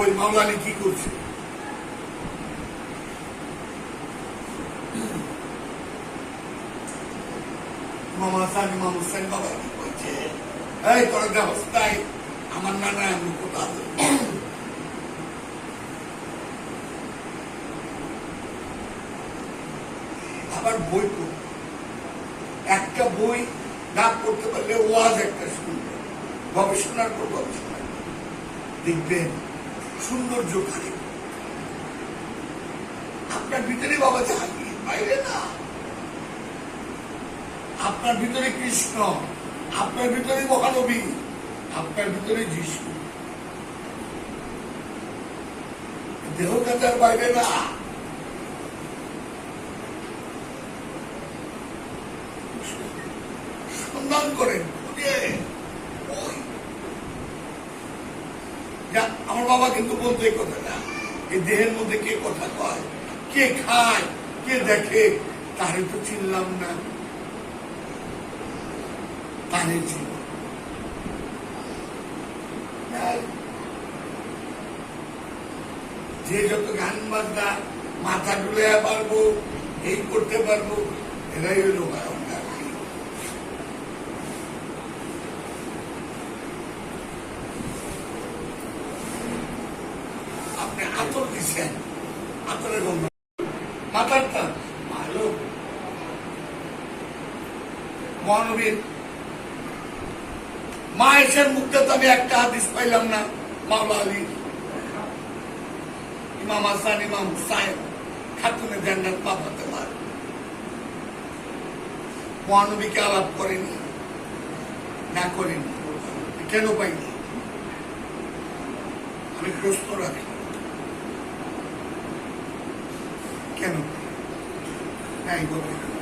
ওই মাওলানি কি করছে? কি করছে? আবার বই একটা বই না পড়তে পারলে ওয়াজ একটা শুনবে। গবেষণার পর গবেষণা। দেখবেন সৌন্দর্য খালি আপনার ভিতরে বাবা জাহাঙ্গীর বাইরে না। আপনার ভিতরে কৃষ্ণ, আপনার ভিতরে মহানবী, আপনার ভিতরে যিশু। দেহ কাতার বাইরে না। সন্ধান করেন ওই। আমার বাবা কিন্তু বলতে এই কথাটা। এই দেহের মধ্যে কে কথা কয়, কে খায়, কে দেখে, তারে তো চিনলাম না। তারে ছিল যে যত গান বাজনা, মাথা ডুলে পারব, এই করতে পারব, এরাই হলো গায়ক আপনি আতর দিচ্ছেন আতরের গন্ধ। মাথার ভালো। মহানবীর মা এসের মুখতে তো আমি একটা হাদিস পাইলাম না, মাওলা আলী। ইমাম ইমাম হুসাইন খাতুনে জান্নাত মহানবীকে আলাপ করেনি, না করেনি। কেন পাইনি? আমি প্রশ্ন রাখি। কেন? নাই বলে।